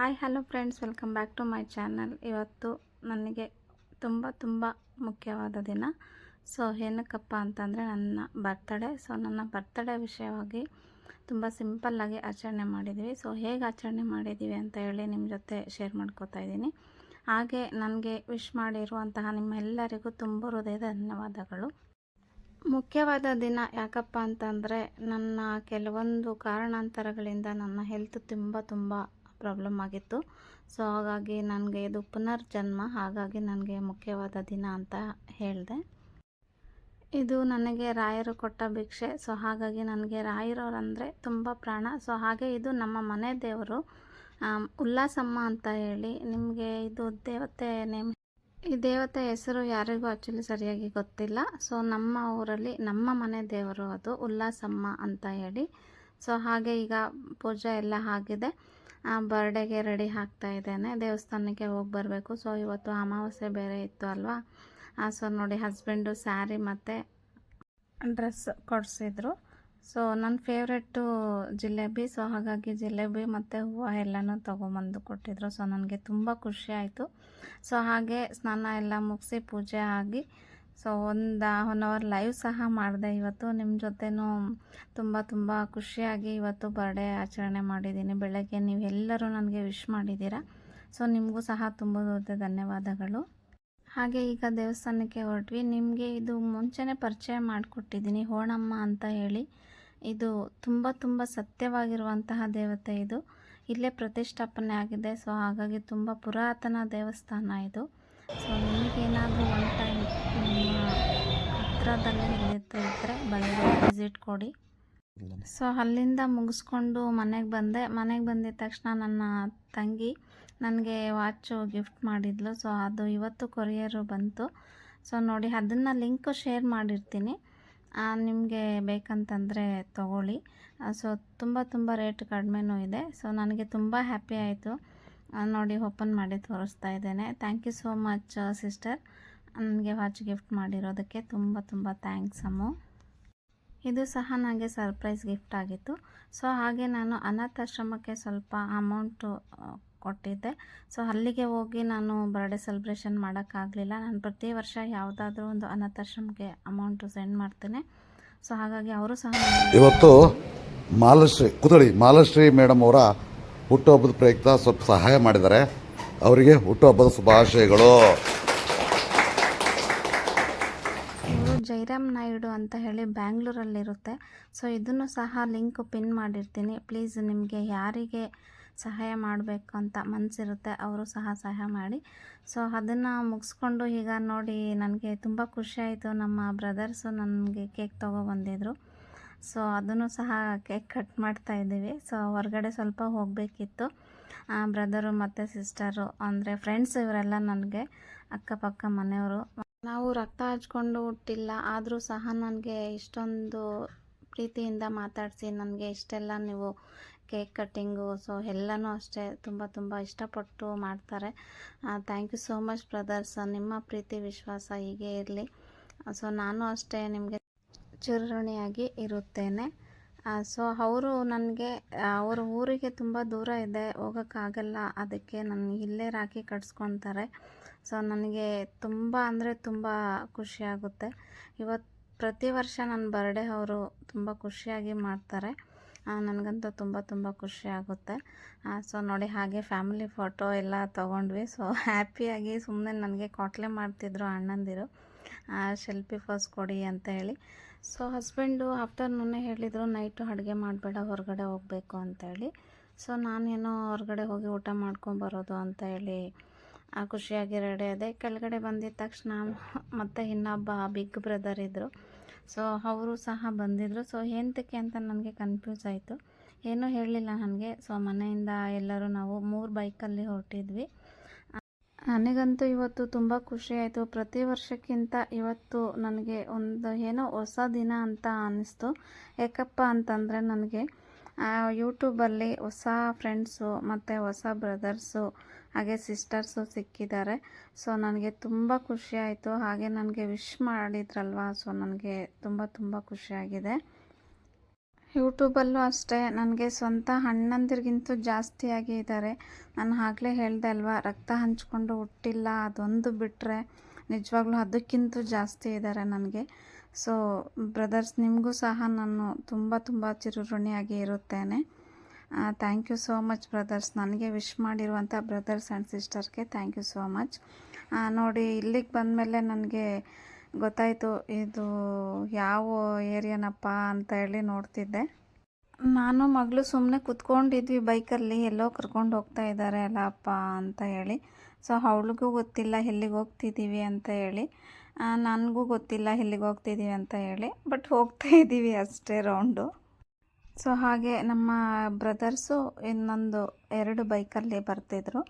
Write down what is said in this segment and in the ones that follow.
Hi, hello friends, welcome back to my channel. ಇವತ್ತು ನನಗೆ ತುಂಬ ತುಂಬ ಮುಖ್ಯವಾದ ದಿನ. ಸೊ, ಏನಕ್ಕಪ್ಪ ಅಂತಂದರೆ ನನ್ನ ಬರ್ತಡೇ ಸೊ, ನನ್ನ ಬರ್ತಡೇ ವಿಷಯವಾಗಿ ತುಂಬ ಸಿಂಪಲ್ಲಾಗಿ ಆಚರಣೆ ಮಾಡಿದ್ದೀವಿ ಸೊ, ಹೇಗೆ ಆಚರಣೆ ಮಾಡಿದ್ದೀವಿ ಅಂತ ಹೇಳಿ ನಿಮ್ಮ ಜೊತೆ ಶೇರ್ ಮಾಡ್ಕೋತಾ ಇದ್ದೀನಿ. ಹಾಗೆ ನನಗೆ ವಿಶ್ ಮಾಡಿರುವಂತಹ ನಿಮ್ಮೆಲ್ಲರಿಗೂ ತುಂಬ ಹೃದಯದ ಧನ್ಯವಾದಗಳು. ಮುಖ್ಯವಾದ ದಿನ ಯಾಕಪ್ಪ ಅಂತಂದರೆ ನನ್ನ ಕೆಲವೊಂದು ಕಾರಣಾಂತರಗಳಿಂದ ನನ್ನ ಹೆಲ್ತ್ ತುಂಬ ತುಂಬ ಪ್ರಾಬ್ಲಮ್ ಆಗಿತ್ತು. ಸೊ, ಹಾಗಾಗಿ ನನಗೆ ಇದು ಪುನರ್ಜನ್ಮ, ಹಾಗಾಗಿ ನನಗೆ ಮುಖ್ಯವಾದ ದಿನ ಅಂತ ಹೇಳಿದೆ. ಇದು ನನಗೆ ರಾಯರು ಕೊಟ್ಟ ಭಿಕ್ಷೆ, ಸೊ, ಹಾಗಾಗಿ ನನಗೆ ರಾಯರವರಂದರೆ ತುಂಬ ಪ್ರಾಣ. ಸೊ, ಹಾಗೆ ಇದು ನಮ್ಮ ಮನೆ ದೇವರು ಉಲ್ಲಾಸಮ್ಮ ಅಂತ ಹೇಳಿ ನಿಮಗೆ ಇದು ದೇವತೆ ನೇಮ್ ಈ ದೇವತೆ ಹೆಸರು ಯಾರಿಗೂ ಆ್ಯಕ್ಚುಲಿ ಸರಿಯಾಗಿ ಗೊತ್ತಿಲ್ಲ. ಸೊ, ನಮ್ಮ ಊರಲ್ಲಿ ನಮ್ಮ ಮನೆ ದೇವರು ಅದು ಉಲ್ಲಾಸಮ್ಮ ಅಂತ ಹೇಳಿ. ಸೊ, ಹಾಗೆ ಈಗ ಪೂಜೆ ಎಲ್ಲ ಆಗಿದೆ. ಬರ್ಡೇಗೆ ರೆಡಿ ಆಗ್ತಾ ಇದ್ದೇನೆ. ದೇವಸ್ಥಾನಕ್ಕೆ ಹೋಗಿ ಬರಬೇಕು. ಸೊ ಇವತ್ತು ಅಮಾವಾಸ್ಯೆ ಬೇರೆ ಇತ್ತು ಅಲ್ವಾ? ಸೊ ನೋಡಿ ಹಸ್ಬೆಂಡು ಸ್ಯಾರಿ ಮತ್ತು ಡ್ರೆಸ್ ಕೊಡಿಸಿದ್ರು. ಸೊ ನನ್ನ ಫೇವ್ರೆಟ್ಟು ಜಿಲೇಬಿ. ಸೊ ಹಾಗಾಗಿ ಜಿಲೇಬಿ ಮತ್ತು ಹೂವು ಎಲ್ಲನೂ ತೊಗೊಂಬಂದು ಕೊಟ್ಟಿದ್ರು. ಸೊ ನನಗೆ ತುಂಬ ಖುಷಿ ಆಯಿತು. ಸೊ ಹಾಗೆ ಸ್ನಾನ ಎಲ್ಲ ಮುಗಿಸಿ ಪೂಜೆ ಆಗಿ ಸೊ ಒಂದು ಒನ್ ಅವರ್ ಲೈವ್ ಸಹ ಮಾಡಿದೆ. ಇವತ್ತು ನಿಮ್ಮ ಜೊತೆನೂ ತುಂಬ ತುಂಬ ಖುಷಿಯಾಗಿ ಇವತ್ತು ಬರ್ಡೇ ಆಚರಣೆ ಮಾಡಿದ್ದೀನಿ. ಬೆಳಗ್ಗೆ ನೀವೆಲ್ಲರೂ ನನಗೆ ವಿಶ್ ಮಾಡಿದ್ದೀರಾ. ಸೊ ನಿಮಗೂ ಸಹ ತುಂಬ ದೊಡ್ಡ ಧನ್ಯವಾದಗಳು. ಹಾಗೆ ಈಗ ದೇವಸ್ಥಾನಕ್ಕೆ ಹೊರಟ್ವಿ. ನಿಮಗೆ ಇದು ಮುಂಚೆನೇ ಪರಿಚಯ ಮಾಡಿಕೊಟ್ಟಿದ್ದೀನಿ. ಹೋಣಮ್ಮ ಅಂತ ಹೇಳಿ. ಇದು ತುಂಬ ತುಂಬ ಸತ್ಯವಾಗಿರುವಂತಹ ದೇವತೆ ಇದು. ಇಲ್ಲೇ ಪ್ರತಿಷ್ಠಾಪನೆ ಆಗಿದೆ. ಸೊ ಹಾಗಾಗಿ ತುಂಬ ಪುರಾತನ ದೇವಸ್ಥಾನ ಇದು. ಸೊ ನಿಮಗೇನಾದರೂ ಒನ್ ಟೈಮ್ ನಿಮ್ಮ ಹತ್ರದಲ್ಲಿ ಇಲ್ಲಿತ್ತು ಇದ್ದರೆ ಬಂದು ವಿಸಿಟ್ ಕೊಡಿ. ಸೊ ಅಲ್ಲಿಂದ ಮುಗಿಸ್ಕೊಂಡು ಮನೆಗೆ ಬಂದೆ. ಮನೆಗೆ ಬಂದಿದ ತಕ್ಷಣ ನನ್ನ ತಂಗಿ ನನಗೆ ವಾಚು ಗಿಫ್ಟ್ ಮಾಡಿದ್ಲು. ಸೊ ಅದು ಇವತ್ತು ಕೊರಿಯರು ಬಂತು. ಸೊ ನೋಡಿ, ಅದನ್ನು ಲಿಂಕು ಶೇರ್ ಮಾಡಿರ್ತೀನಿ. ನಿಮಗೆ ಬೇಕಂತಂದರೆ ತಗೊಳ್ಳಿ. ಸೊ ತುಂಬ ತುಂಬ ರೇಟ್ ಕಡಿಮೆನೂ ಇದೆ. ಸೊ ನನಗೆ ತುಂಬ ಹ್ಯಾಪಿ ಆಯಿತು. ನೋಡಿ ಓಪನ್ ಮಾಡಿ ತೋರಿಸ್ತಾ ಇದ್ದೇನೆ. Thank you so much sister ನನಗೆ ವಾಚ್ ಗಿಫ್ಟ್ ಮಾಡಿರೋದಕ್ಕೆ ತುಂಬ ತುಂಬ ಥ್ಯಾಂಕ್ಸ್ ಅಮ್ಮು. ಇದು ಸಹ ನನಗೆ ಸರ್ಪ್ರೈಸ್ ಗಿಫ್ಟ್ ಆಗಿತ್ತು. ಸೊ ಹಾಗೆ ನಾನು ಅನಾಥಾಶ್ರಮಕ್ಕೆ ಸ್ವಲ್ಪ ಅಮೌಂಟು ಕೊಟ್ಟಿದ್ದೆ. ಸೊ ಅಲ್ಲಿಗೆ ಹೋಗಿ ನಾನು ಬರ್ಡೇ ಸೆಲೆಬ್ರೇಷನ್ ಮಾಡೋಕ್ಕಾಗಲಿಲ್ಲ. ನಾನು ಪ್ರತಿ ವರ್ಷ ಯಾವುದಾದ್ರೂ ಒಂದು ಅನಾಥಾಶ್ರಮಕ್ಕೆ ಅಮೌಂಟು ಸೆಂಡ್ ಮಾಡ್ತೇನೆ. ಸೊ ಹಾಗಾಗಿ ಅವರು ಸಹ ಇವತ್ತು ಮಾಲಶ್ರೀ ಕುದಳಿ ಮಾಲಶ್ರೀ ಮೇಡಮ್ ಅವರ ಹುಟ್ಟುಹಬ್ಬದ ಪ್ರಯುಕ್ತ ಸ್ವಲ್ಪ ಸಹಾಯ ಮಾಡಿದ್ದಾರೆ. ಅವರಿಗೆ ಹುಟ್ಟುಹಬ್ಬದ ಶುಭಾಶಯಗಳು. ಜೈರಾಮ್ ನಾಯ್ಡು ಅಂತ ಹೇಳಿ ಬ್ಯಾಂಗ್ಳೂರಲ್ಲಿರುತ್ತೆ. ಸೊ ಇದನ್ನು ಸಹ ಲಿಂಕ್ ಪಿನ್ ಮಾಡಿರ್ತೀನಿ. ಪ್ಲೀಸ್ ನಿಮಗೆ ಯಾರಿಗೆ ಸಹಾಯ ಮಾಡಬೇಕು ಅಂತ ಮನಸ್ಸಿರುತ್ತೆ ಅವರು ಸಹ ಸಹಾಯ ಮಾಡಿ. ಸೊ ಅದನ್ನು ಮುಗಿಸ್ಕೊಂಡು ಈಗ ನೋಡಿ, ನನಗೆ ತುಂಬ ಖುಷಿಯಾಯಿತು ನಮ್ಮ ಬ್ರದರ್ಸು ನನಗೆ ಕೇಕ್ ತೊಗೊಬಂದಿದ್ರು ಸೊ ಅದನ್ನು ಸಹ ಕೇಕ್ ಕಟ್ ಮಾಡ್ತಾ ಇದ್ದೀವಿ. ಸೊ ಹೊರಗಡೆ ಸ್ವಲ್ಪ ಹೋಗಬೇಕಿತ್ತು. ಬ್ರದರು ಮತ್ತು ಸಿಸ್ಟರು ಅಂದರೆ ಫ್ರೆಂಡ್ಸ್ ಇವರೆಲ್ಲ ನನಗೆ ಅಕ್ಕಪಕ್ಕ ಮನೆಯವರು. ನಾವು ರಕ್ತ ಹಚ್ಕೊಂಡು ಹುಟ್ಟಿಲ್ಲ, ಆದರೂ ಸಹ ನನಗೆ ಇಷ್ಟೊಂದು ಪ್ರೀತಿಯಿಂದ ಮಾತಾಡಿಸಿ ನನಗೆ ಇಷ್ಟೆಲ್ಲ ನೀವು ಕೇಕ್ ಕಟ್ಟಿಂಗು ಸೊ ಎಲ್ಲನೂ ಅಷ್ಟೇ ತುಂಬ ತುಂಬ ಇಷ್ಟಪಟ್ಟು ಮಾಡ್ತಾರೆ. Thank you so much brothers ನಿಮ್ಮ ಪ್ರೀತಿ, ವಿಶ್ವಾಸ ಹೀಗೆ ಇರಲಿ. ಸೊ ನಾನು ಅಷ್ಟೇ ನಿಮಗೆ ಚಿರಋಣಿಯಾಗಿ ಇರುತ್ತೇನೆ. ಸೊ ಅವರು ನನಗೆ ಅವರ ಊರಿಗೆ ತುಂಬ ದೂರ ಇದೆ, ಹೋಗೋಕ್ಕಾಗಲ್ಲ, ಅದಕ್ಕೆ ನನ್ನ ಇಲ್ಲೇ ರಾಖಿ ಕಟ್ಸ್ಕೊತಾರೆ. ಸೊ ನನಗೆ ತುಂಬ ಅಂದರೆ ತುಂಬ ಖುಷಿಯಾಗುತ್ತೆ ಇವತ್ತು ಪ್ರತಿ ವರ್ಷ ನನ್ನ ಬರ್ಡೇ ಅವರು ತುಂಬ ಖುಷಿಯಾಗಿ ಮಾಡ್ತಾರೆ. ನನಗಂತೂ ತುಂಬ ತುಂಬ ಖುಷಿ ಆಗುತ್ತೆ. ಸೊ ನೋಡಿ ಹಾಗೆ ಫ್ಯಾಮಿಲಿ ಫೋಟೋ ಎಲ್ಲ ತೊಗೊಂಡ್ವಿ. ಸೊ ಹ್ಯಾಪಿಯಾಗಿ ಸುಮ್ಮನೆ ನನಗೆ ಕೊಟ್ಲೆ ಮಾಡ್ತಿದ್ರು ಅಣ್ಣಂದಿರು. ಶೆಲ್ಫಿ ಫೋಸ್ ಕೊಡಿ ಅಂತ ಹೇಳಿ. ಸೊ ಹಸ್ಬೆಂಡು ಆಫ್ಟರ್ನೂನೇ ಹೇಳಿದರು ನೈಟು ಅಡುಗೆ ಮಾಡಬೇಡ ಹೊರಗಡೆ ಹೋಗಬೇಕು ಅಂತೇಳಿ ಸೊ ನಾನೇನೋ ಹೊರಗಡೆ ಹೋಗಿ ಊಟ ಮಾಡ್ಕೊಂಬರೋದು ಅಂತ ಹೇಳಿ ಆ, ಖುಷಿಯಾಗಿ ರೆಡಿ ಆದೆ. ಕೆಳಗಡೆ ಬಂದಿದ್ದ ತಕ್ಷಣ ಮತ್ತು ಇನ್ನೊಬ್ಬ ಬಿಗ್ ಬ್ರದರ್ ಇದ್ದರು ಸೊ ಅವರು ಸಹ ಬಂದಿದ್ದರು ಸೊ ಎಂತಕ್ಕೆ ಅಂತ ನನಗೆ ಕನ್ಫ್ಯೂಸ್ ಆಯಿತು. ಏನೂ ಹೇಳಲಿಲ್ಲ ನನಗೆ. ಸೊ ಮನೆಯಿಂದ ಎಲ್ಲರೂ ನಾವು ಮೂರು ಬೈಕಲ್ಲಿ ಹೊರಟಿದ್ವಿ. ನನಗಂತೂ ಇವತ್ತು ತುಂಬ ಖುಷಿ ಆಯಿತು. ಪ್ರತಿ ವರ್ಷಕ್ಕಿಂತ ಇವತ್ತು ನನಗೆ ಒಂದು ಏನೋ ಹೊಸ ದಿನ ಅಂತ ಅನ್ನಿಸ್ತು ಯಾಕಪ್ಪ ಅಂತಂದರೆ ನನಗೆ ಯೂಟ್ಯೂಬಲ್ಲಿ ಹೊಸ ಫ್ರೆಂಡ್ಸು ಮತ್ತು ಹೊಸ ಬ್ರದರ್ಸು ಹಾಗೆ ಸಿಸ್ಟರ್ಸು ಸಿಕ್ಕಿದ್ದಾರೆ. ಸೊ ನನಗೆ ತುಂಬ ಖುಷಿ ಆಯಿತು. ಹಾಗೆ ನನಗೆ ವಿಶ್ ಮಾಡಿದ್ರಲ್ವ? ಸೊ ನನಗೆ ತುಂಬ ತುಂಬ ಖುಷಿಯಾಗಿದೆ ಯೂಟ್ಯೂಬಲ್ಲೂ ಅಷ್ಟೇ, ನನಗೆ ಸ್ವಂತ ಅಣ್ಣಂದಿರಿಗಿಂತೂ ಜಾಸ್ತಿಯಾಗಿ ಇದ್ದಾರೆ ನಾನು ಆಗಲೇ ಹೇಳ್ದೆ ಅಲ್ವಾ, ರಕ್ತ ಹಂಚ್ಕೊಂಡು ಹುಟ್ಟಿಲ್ಲ, ಅದೊಂದು ಬಿಟ್ಟರೆ ನಿಜವಾಗ್ಲೂ ಅದಕ್ಕಿಂತ ಜಾಸ್ತಿ ಇದ್ದಾರೆ ನನಗೆ. ಸೊ ಬ್ರದರ್ಸ್ ನಿಮಗೂ ಸಹ ನಾನು ತುಂಬ ತುಂಬ ಚಿರಋಣಿಯಾಗಿ ಇರುತ್ತೇನೆ. Thank you so much brothers ನನಗೆ ವಿಶ್ ಮಾಡಿರುವಂಥ ಬ್ರದರ್ಸ್ ಆ್ಯಂಡ್ ಸಿಸ್ಟರ್ಗೆ ಥ್ಯಾಂಕ್ ಯು ಸೋ ಮಚ್ ನೋಡಿ, ಇಲ್ಲಿಗೆ ಬಂದಮೇಲೆ ನನಗೆ ಗೊತ್ತಾಯಿತು, ಇದು ಯಾವ ಏರಿಯಾನಪ್ಪ ಅಂತ ಹೇಳಿ ನೋಡ್ತಿದ್ದೆ. ನಾನು ಮಗಳು ಸುಮ್ಮನೆ ಕುತ್ಕೊಂಡಿದ್ವಿ ಬೈಕಲ್ಲಿ, ಎಲ್ಲೋ ಕರ್ಕೊಂಡು ಹೋಗ್ತಾ ಇದ್ದಾರೆ ಅಲ್ಲ ಅಪ್ಪ ಅಂತ ಹೇಳಿ. ಸೊ ಅವಳಿಗೂ ಗೊತ್ತಿಲ್ಲ ಎಲ್ಲಿಗೆ ಹೋಗ್ತಿದ್ದೀವಿ ಅಂತ ಹೇಳಿ. ನನಗೂ ಗೊತ್ತಿಲ್ಲ ಎಲ್ಲಿಗೆ ಹೋಗ್ತಿದ್ದೀವಿ ಅಂತ ಹೇಳಿ, ಬಟ್ ಹೋಗ್ತಾ ಇದ್ದೀವಿ ಅಷ್ಟೇ ರೌಂಡು. ಸೊ ಹಾಗೆ ನಮ್ಮ ಬ್ರದರ್ಸು ಇನ್ನೊಂದು ಎರಡು ಬೈಕಲ್ಲಿ ಬರ್ತಿದ್ರು.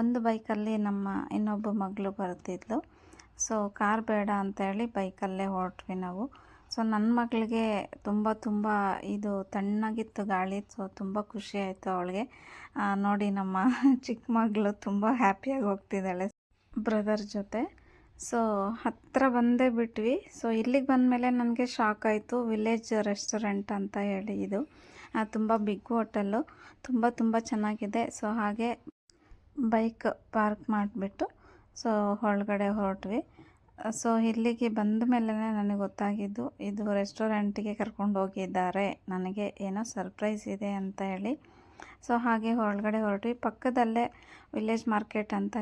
ಒಂದು ಬೈಕಲ್ಲಿ ನಮ್ಮ ಇನ್ನೊಬ್ಬ ಮಗಳು ಬರ್ತಿದ್ಲು. ಸೊ ಕಾರ್ ಬೇಡ ಅಂತ ಹೇಳಿ ಬೈಕಲ್ಲೇ ಹೊರಟ್ವಿ ನಾವು. ಸೊ ನನ್ನ ಮಗಳಿಗೆ ತುಂಬ ತುಂಬ ಇದು ತಣ್ಣಗಿತ್ತು ಗಾಳಿ, ಸೊ ತುಂಬ ಖುಷಿ ಆಯಿತು ಅವಳಿಗೆ. ನೋಡಿ ನಮ್ಮ ಚಿಕ್ಕ ಮಗಳು ತುಂಬ ಹ್ಯಾಪಿಯಾಗಿ ಹೋಗ್ತಿದ್ದಾಳೆ ಬ್ರದರ್ ಜೊತೆ. ಸೊ ಹತ್ತಿರ ಬಂದೇ ಬಿಟ್ವಿ. ಸೊ ಇಲ್ಲಿಗೆ ಬಂದಮೇಲೆ ನನಗೆ ಶಾಕ್ ಆಯಿತು. ವಿಲೇಜ್ ರೆಸ್ಟೋರೆಂಟ್ ಅಂತ ಹೇಳಿ ಇದು. ತುಂಬ ಬಿಗ್ ಹೋಟೆಲ್ಲು ತುಂಬ ತುಂಬ ಚೆನ್ನಾಗಿದೆ. ಸೊ ಹಾಗೆ ಬೈಕ್ ಪಾರ್ಕ್ ಮಾಡಿಬಿಟ್ಟು ಸೊ ಒಳಗಡೆ ಹೊರಟ್ವಿ. ಸೊ ಇಲ್ಲಿಗೆ ಬಂದ ಮೇಲೆ ನನಗೆ ಗೊತ್ತಾಗಿದ್ದು, ಇದು ರೆಸ್ಟೋರೆಂಟಿಗೆ ಕರ್ಕೊಂಡು ಹೋಗಿದ್ದಾರೆ. ನನಗೆ ಏನೋ ಸರ್ಪ್ರೈಸ್ ಇದೆ ಅಂತ ಹೇಳಿ. ಸೊ ಹಾಗೆ ಒಳಗಡೆ ಹೊರಟ್ವಿ. ಪಕ್ಕದಲ್ಲೇ ವಿಲೇಜ್ ಮಾರ್ಕೆಟ್ ಅಂತ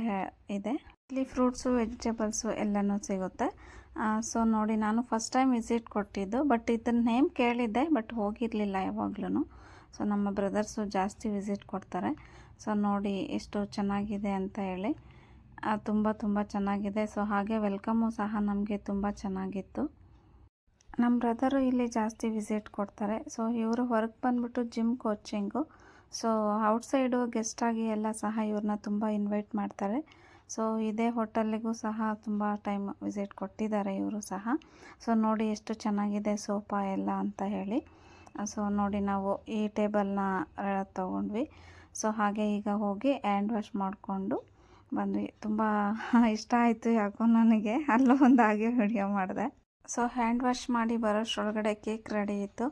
ಇದೆ. ಇಲ್ಲಿ ಫ್ರೂಟ್ಸು, ವೆಜಿಟೇಬಲ್ಸು ಎಲ್ಲನೂ ಸಿಗುತ್ತೆ. ಸೊ ನೋಡಿ, ನಾನು ಫಸ್ಟ್ ಟೈಮ್ ವಿಸಿಟ್ ಕೊಟ್ಟಿದ್ದು, ಬಟ್ ಇದನ್ನ ನೇಮ್ ಕೇಳಿದ್ದೆ, ಬಟ್ ಹೋಗಿರಲಿಲ್ಲ ಯಾವಾಗ್ಲೂ ಸೊ ನಮ್ಮ ಬ್ರದರ್ಸು ಜಾಸ್ತಿ ವಿಸಿಟ್ ಕೊಡ್ತಾರೆ. ಸೊ ನೋಡಿ, ಎಷ್ಟು ಚೆನ್ನಾಗಿದೆ ಅಂತ ಹೇಳಿ. ತುಂಬ ತುಂಬ ಚೆನ್ನಾಗಿದೆ. ಸೊ ಹಾಗೆ ವೆಲ್ಕಮ್ಮು ಸಹ ನಮಗೆ ತುಂಬ ಚೆನ್ನಾಗಿತ್ತು. ನಮ್ಮ ಬ್ರದರು ಇಲ್ಲಿ ಜಾಸ್ತಿ ವಿಸಿಟ್ ಕೊಡ್ತಾರೆ. ಸೊ ಇವರು ಹೊರಗೆ ಬಂದ್ಬಿಟ್ಟು ಜಿಮ್ ಕೋಚಿಂಗು ಸೊ ಔಟ್ಸೈಡು ಗೆಸ್ಟಾಗಿ ಎಲ್ಲ ಸಹ ಇವ್ರನ್ನ ತುಂಬ ಇನ್ವೈಟ್ ಮಾಡ್ತಾರೆ. ಸೊ ಇದೇ ಹೋಟೆಲ್ಲಿಗೂ ಸಹ ತುಂಬ ಟೈಮ್ ವಿಸಿಟ್ ಕೊಟ್ಟಿದ್ದಾರೆ ಇವರು ಸಹ. ಸೊ ನೋಡಿ ಎಷ್ಟು ಚೆನ್ನಾಗಿದೆ ಸೋಫಾ ಎಲ್ಲ ಅಂತ ಹೇಳಿ. ಸೊ ನೋಡಿ ನಾವು ಈ ಟೇಬಲ್ನ ತೊಗೊಂಡ್ವಿ. ಸೊ ಹಾಗೆ ಈಗ ಹೋಗಿ ಹ್ಯಾಂಡ್ ವಾಶ್ ಮಾಡಿಕೊಂಡು ಬಂದ್ವಿ. ತುಂಬ ಇಷ್ಟ ಆಯಿತು ಯಾಕೋ ನನಗೆ. ಅಲ್ಲೂ ಒಂದು ಹಾಗೆ ವಿಡಿಯೋ ಮಾಡಿದೆ. ಸೊ ಹ್ಯಾಂಡ್ ವಾಶ್ ಮಾಡಿ ಬರೋಷ್ಟರೊಳಗಡೆ ಕೇಕ್ ರೆಡಿ ಇತ್ತು.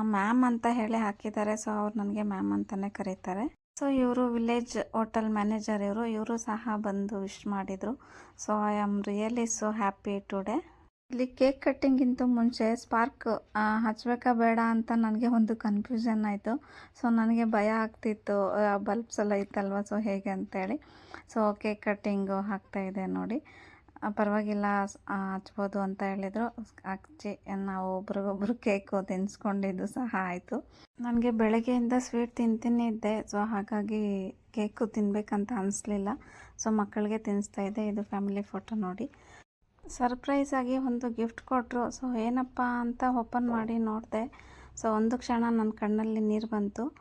ಮ್ಯಾಮ್ ಅಂತ ಹೇಳಿ ಹಾಕಿದ್ದಾರೆ. ಸೊ ಅವ್ರು ನನಗೆ ಮ್ಯಾಮ್ ಅಂತಲೇ ಕರೀತಾರೆ. ಸೊ ಇವರು ವಿಲೇಜ್ ಹೋಟೆಲ್ ಮ್ಯಾನೇಜರ್ ಇವರು. ಇವರು ಸಹ ಬಂದು ವಿಶ್ ಮಾಡಿದರು. So I am really so happy today ಇಲ್ಲಿ ಕೇಕ್ ಕಟ್ಟಿಂಗಿಂತ ಮುಂಚೆ ಸ್ಪಾರ್ಕ್ ಹಚ್ಚಬೇಕಾ ಬೇಡ ಅಂತ ನನಗೆ ಒಂದು ಕನ್ಫ್ಯೂಷನ್ ಆಯಿತು. ಸೊ ನನಗೆ ಭಯ ಆಗ್ತಿತ್ತು. ಬಲ್ಬ್ಸ್ ಎಲ್ಲ ಇತ್ತಲ್ವ? ಸೊ ಹೇಗೆ ಅಂತೇಳಿ. ಸೊ ಕೇಕ್ ಕಟ್ಟಿಂಗು ಇದೆ ನೋಡಿ. ಪರವಾಗಿಲ್ಲ ಹಚ್ಬೋದು ಅಂತ ಹೇಳಿದರು. ಹಚ್ಚಿ ನಾವು ಒಬ್ರಿಗೊಬ್ರು ಕೇಕು ತಿನ್ಸ್ಕೊಂಡಿದ್ದು ಸಹ ಆಯಿತು. ನನಗೆ ಬೆಳಗ್ಗೆಯಿಂದ ಸ್ವೀಟ್ ತಿಂತೀನಿ ಇದ್ದೆ. ಸೊ ಹಾಗಾಗಿ ಕೇಕು ತಿನ್ನಬೇಕಂತ ಅನಿಸ್ಲಿಲ್ಲ. ಸೊ ಮಕ್ಕಳಿಗೆ ತಿನ್ನಿಸ್ತಾ ಇದೆ ಇದು ಫ್ಯಾಮಿಲಿ ಫೋಟೋ ನೋಡಿ. ಸರ್ಪ್ರೈಸ್ ಆಗಿ ಒಂದು ಗಿಫ್ಟ್ ಕೊಟ್ಟರು ಸೊ, ಏನಪ್ಪ ಅಂತ ಓಪನ್ ಮಾಡಿ ನೋಡಿದೆ. ಸೊ, ಒಂದು ಕ್ಷಣ ನನ್ನ ಕಣ್ಣಲ್ಲಿ ನೀರು ಬಂತು.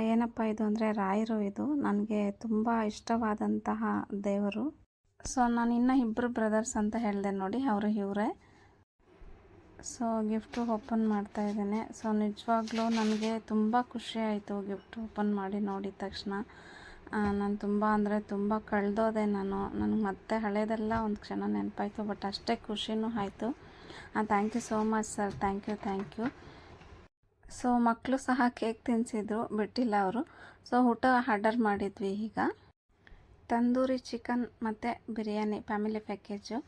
ಏನಪ್ಪ ಇದು ಅಂದರೆ ರಾಯರು ಇದು. ನನಗೆ ತುಂಬ ಇಷ್ಟವಾದಂತಹ ದೇವರು. ಸೊ, ನಾನು ಇನ್ನೂ ಇಬ್ಬರು ಬ್ರದರ್ಸ್ ಅಂತ ಹೇಳಿದೆ ನೋಡಿ, ಅವರು ಇವರೇ. ಸೊ, ಗಿಫ್ಟು ಓಪನ್ ಮಾಡ್ತಾ ಇದ್ದೇನೆ. ಸೊ, ನಿಜವಾಗ್ಲೂ ನನಗೆ ತುಂಬ ಖುಷಿ ಆಯಿತು ಗಿಫ್ಟ್ ಓಪನ್ ಮಾಡಿ ನೋಡಿದ ತಕ್ಷಣ. ನಾನು ತುಂಬ ಅಂದರೆ ತುಂಬ ಕಳೆದೋದೆ ನಾನು. ನನಗೆ ಮತ್ತೆ ಹಳೆಯದೆಲ್ಲ ಒಂದು ಕ್ಷಣ ನೆನಪಾಯಿತು, ಬಟ್ ಅಷ್ಟೇ ಖುಷಿನೂ ಆಯಿತು. Thank you so much sir thank you thank you so ಮಕ್ಕಳು ಸಹ ಕೇಕ್ ತಿನ್ನಿಸಿದ್ರು ಬಿಟ್ಟಿಲ್ಲ ಅವರು. ಸೊ ಊಟ ಆರ್ಡರ್ ಮಾಡಿದ್ವಿ ಈಗ. ತಂದೂರಿ ಚಿಕನ್ ಮತ್ತು ಬಿರಿಯಾನಿ ಫ್ಯಾಮಿಲಿ ಪ್ಯಾಕೇಜು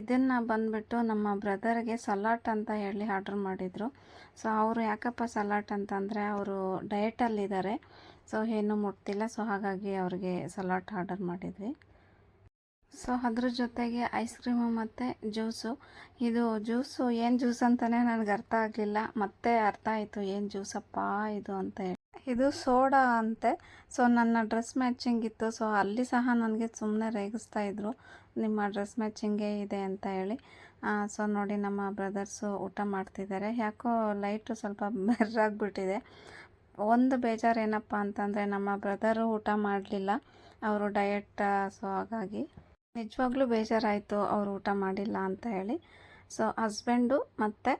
ಇದನ್ನು ಬಂದುಬಿಟ್ಟು ನಮ್ಮ ಬ್ರದರ್ಗೆ ಸಲಾಟ್ ಅಂತ ಹೇಳಿ ಆರ್ಡ್ರ್ ಮಾಡಿದರು. ಸೊ ಅವರು ಯಾಕಪ್ಪ ಸಲಾಟ್ ಅಂತಂದರೆ, ಅವರು ಡಯಟಲ್ಲಿದ್ದಾರೆ ಸೊ ಏನು ಮುಟ್ತಿಲ್ಲ. ಸೊ ಹಾಗಾಗಿ ಅವ್ರಿಗೆ ಸಲಾಟ್ ಆರ್ಡರ್ ಮಾಡಿದ್ವಿ. ಸೊ ಅದ್ರ ಜೊತೆಗೆ ಐಸ್ ಕ್ರೀಮು ಮತ್ತು ಜ್ಯೂಸು. ಇದು ಜ್ಯೂಸು ಏನು ಜ್ಯೂಸ್ ಅಂತಲೇ ನನಗೆ ಅರ್ಥ ಆಗಲಿಲ್ಲ. ಮತ್ತೆ ಅರ್ಥ ಆಯಿತು, ಏನು ಜ್ಯೂಸಪ್ಪ ಇದು ಅಂತ ಹೇಳಿ. ಇದು ಸೋಡಾ ಅಂತೆ. ಸೊ ನನ್ನ ಡ್ರೆಸ್ ಮ್ಯಾಚಿಂಗ್ ಇತ್ತು. ಸೊ ಅಲ್ಲಿ ಸಹ ನನಗೆ ಸುಮ್ಮನೆ ರೇಗಿಸ್ತಾ ಇದ್ರು. ನಿಮ್ಮ ಡ್ರೆಸ್ ಮ್ಯಾಚಿಂಗೇ ಇದೆ ಅಂತ ಹೇಳಿ. ಸೊ ನೋಡಿ ನಮ್ಮ ಬ್ರದರ್ಸು ಊಟ ಮಾಡ್ತಿದ್ದಾರೆ. ಯಾಕೋ ಲೈಟು ಸ್ವಲ್ಪ ಬೆರ್ರಾಗ್ಬಿಟ್ಟಿದೆ. ಒಂದು ಬೇಜಾರು ಏನಪ್ಪ ಅಂತಂದರೆ ನಮ್ಮ ಬ್ರದರು ಊಟ ಮಾಡಲಿಲ್ಲ. ಅವರು ಡಯಟ್ ಸೊ ಹಾಗಾಗಿ ನಿಜವಾಗ್ಲೂ ಬೇಜಾರಾಯಿತು ಅವರು ಊಟ ಮಾಡಿಲ್ಲ ಅಂತ ಹೇಳಿ. ಸೊ ಹಸ್ಬೆಂಡು ಮತ್ತು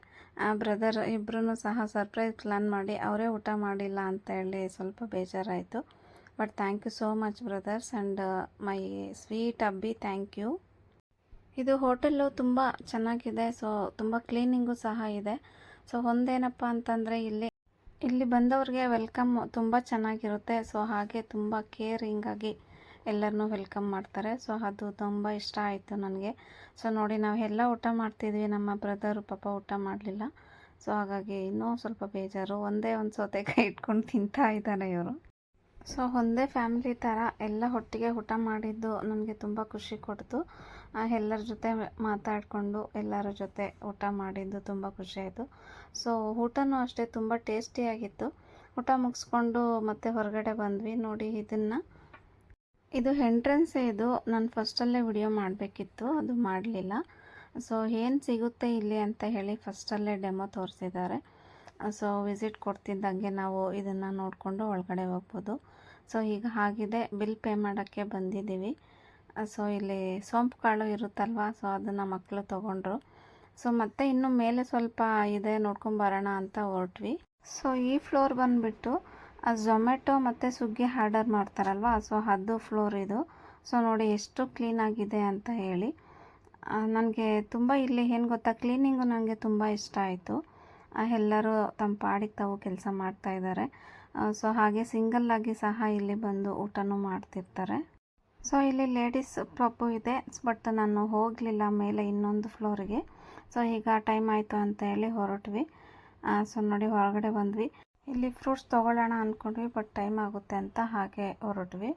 ಬ್ರದರ್ ಇಬ್ಬರೂ ಸಹ ಸರ್ಪ್ರೈಸ್ ಪ್ಲ್ಯಾನ್ ಮಾಡಿ ಅವರೇ ಊಟ ಮಾಡಿಲ್ಲ ಅಂತ ಹೇಳಿ ಸ್ವಲ್ಪ ಬೇಜಾರಾಯಿತು. But thank you so much brothers and my sweet Abbi thank you ಇದು ಹೋಟೆಲ್ಲು ತುಂಬ ಚೆನ್ನಾಗಿದೆ ಸೊ ತುಂಬ ಕ್ಲೀನಿಂಗು ಸಹ ಇದೆ. ಸೊ ಒಂದೇನಪ್ಪ ಅಂತಂದರೆ ಇಲ್ಲಿ ಇಲ್ಲಿ ಬಂದವ್ರಿಗೆ ವೆಲ್ಕಮ್ ತುಂಬ ಚೆನ್ನಾಗಿರುತ್ತೆ. ಸೊ, ಹಾಗೆ ತುಂಬ ಕೇರಿಂಗಾಗಿ ಎಲ್ಲರನ್ನೂ ವೆಲ್ಕಮ್ ಮಾಡ್ತಾರೆ. ಸೊ, ಅದು ತುಂಬ ಇಷ್ಟ ಆಯಿತು ನನಗೆ. ಸೊ, ನೋಡಿ, ನಾವು ಎಲ್ಲ ಊಟ ಮಾಡ್ತಿದ್ವಿ. ನಮ್ಮ ಬ್ರದರು ಪಾಪ ಊಟ ಮಾಡಲಿಲ್ಲ. ಸೊ, ಹಾಗಾಗಿ ಇನ್ನೂ ಸ್ವಲ್ಪ ಬೇಜಾರು. ಒಂದೇ ಒಂದು ಸೌತೆಕಾಯಿ ಇಟ್ಕೊಂಡು ತಿಂತಾ ಇದ್ದಾರೆ ಇವರು. ಸೊ, ಒಂದೇ ಫ್ಯಾಮಿಲಿ ಥರ ಎಲ್ಲ ಒಟ್ಟಿಗೆ ಊಟ ಮಾಡಿದ್ದು ನನಗೆ ತುಂಬ ಖುಷಿ ಕೊಡ್ತು. ಎಲ್ಲರ ಜೊತೆ ಮಾತಾಡಿಕೊಂಡು ಎಲ್ಲರ ಜೊತೆ ಊಟ ಮಾಡಿದ್ದು ತುಂಬ ಖುಷಿಯಾಯಿತು. ಸೊ ಊಟನೂ ಅಷ್ಟೇ ತುಂಬ ಟೇಸ್ಟಿಯಾಗಿತ್ತು ಊಟ ಮುಗಿಸ್ಕೊಂಡು ಮತ್ತೆ ಹೊರಗಡೆ ಬಂದ್ವಿ. ನೋಡಿ, ಇದನ್ನು ಇದು ಎಂಟ್ರೆನ್ಸೇ ಇದು. ನಾನು ಫಸ್ಟಲ್ಲೇ ವಿಡಿಯೋ ಮಾಡಬೇಕಿತ್ತು. ಅದು ಮಾಡಲಿಲ್ಲ. ಸೊ ಏನು ಸಿಗುತ್ತೆ ಇಲ್ಲಿ ಅಂತ ಹೇಳಿ ಫಸ್ಟಲ್ಲೇ ಡೆಮೋ ತೋರಿಸಿದ್ದಾರೆ. ಸೊ ವಿಸಿಟ್ ಕೊಡ್ತಿದ್ದಂಗೆ ನಾವು ಇದನ್ನು ನೋಡಿಕೊಂಡು ಒಳಗಡೆ ಹೋಗ್ಬೋದು. ಸೊ ಈಗ ಆಗಿದೆ ಬಿಲ್ ಪೇ ಮಾಡೋಕ್ಕೆ ಬಂದಿದ್ದೀವಿ. ಸೊ ಇಲ್ಲಿ ಸೋಂಪು ಕಾಳು ಇರುತ್ತಲ್ವ? ಸೊ ಅದನ್ನು ಮಕ್ಕಳು ತೊಗೊಂಡ್ರು. ಸೊ ಮತ್ತೆ ಇನ್ನು ಮೇಲೆ ಸ್ವಲ್ಪ ಇದೆ ನೋಡ್ಕೊಂಬರೋಣ ಅಂತ ಹೊರಟ್ವಿ. ಸೊ ಈ ಫ್ಲೋರ್ ಬಂದುಬಿಟ್ಟು ಝೊಮ್ಯಾಟೊ ಮತ್ತು ಸ್ವಿಗ್ಗಿ ಆರ್ಡರ್ ಮಾಡ್ತಾರಲ್ವ? ಸೊ ಅದು ಫ್ಲೋರ್ ಇದು. ಸೊ ನೋಡಿ ಎಷ್ಟು ಕ್ಲೀನಾಗಿದೆ ಅಂತ ಹೇಳಿ. ನನಗೆ ತುಂಬ ಇಲ್ಲಿ ಏನು ಗೊತ್ತಾ? ಕ್ಲೀನಿಂಗು ನನಗೆ ತುಂಬ ಇಷ್ಟ ಆಯಿತು. ಎಲ್ಲರೂ ತಮ್ಮ ಪಾಡಿಗೆ ತಾವು ಕೆಲಸ ಮಾಡ್ತಾ ಇದ್ದಾರೆ ಸೊ ಹಾಗೆ ಸಿಂಗಲ್ಲಾಗಿ ಸಹ ಇಲ್ಲಿ ಬಂದು ಊಟನೂ ಮಾಡ್ತಿರ್ತಾರೆ. ಸೊ ಇಲ್ಲಿ ಲೇಡೀಸ್ ಪ್ರಾಪು ಇದೆ ಬಟ್ ನಾನು ಹೋಗಲಿಲ್ಲ ಮೇಲೆ ಇನ್ನೊಂದು ಫ್ಲೋರಿಗೆ ಸೊ ಈಗ ಟೈಮ್ ಆಯಿತು ಅಂತ ಹೇಳಿ ಹೊರಟ್ವಿ. ಸೊ ನೋಡಿ ಹೊರಗಡೆ ಬಂದ್ವಿ. ಇಲ್ಲಿ ಫ್ರೂಟ್ಸ್ ತೊಗೊಳ್ಳೋಣ ಅಂದ್ಕೊಂಡ್ವಿ ಬಟ್ ಟೈಮ್ ಆಗುತ್ತೆ ಅಂತ ಹಾಗೆ ಹೊರಟ್ವಿ.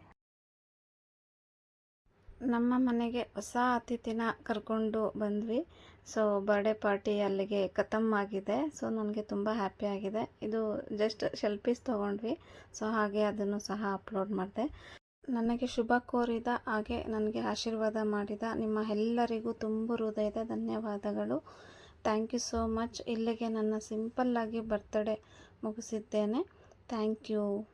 ನಮ್ಮ ಮನೆಗೆ ಹೊಸ ಅತಿಥಿನ ಕರ್ಕೊಂಡು ಬಂದ್ವಿ. ಸೊ ಬರ್ಡೇ ಪಾರ್ಟಿ ಅಲ್ಲಿಗೆ ಖತಮ್ ಆಗಿದೆ. ಸೊ ನನಗೆ ತುಂಬ ಹ್ಯಾಪಿ ಆಗಿದೆ. ಇದು ಜಸ್ಟ್ ಶೆಲ್ಫೀಸ್ ತೊಗೊಂಡ್ವಿ. ಸೊ ಹಾಗೆ ಅದನ್ನು ಸಹ ಅಪ್ಲೋಡ್ ಮಾಡಿದೆ. ನನಗೆ ಶುಭ ಕೋರಿದ ಹಾಗೆ ನನಗೆ ಆಶೀರ್ವಾದ ಮಾಡಿದ ನಿಮ್ಮ ಎಲ್ಲರಿಗೂ ತುಂಬ ಹೃದಯದ ಧನ್ಯವಾದಗಳು. Thank you so much. ಇಲ್ಲಿಗೆ ನನ್ನ ಸಿಂಪಲ್ಲಾಗಿ ಬರ್ತಡೇ ಮುಗಿಸಿದ್ದೇನೆ. Thank you.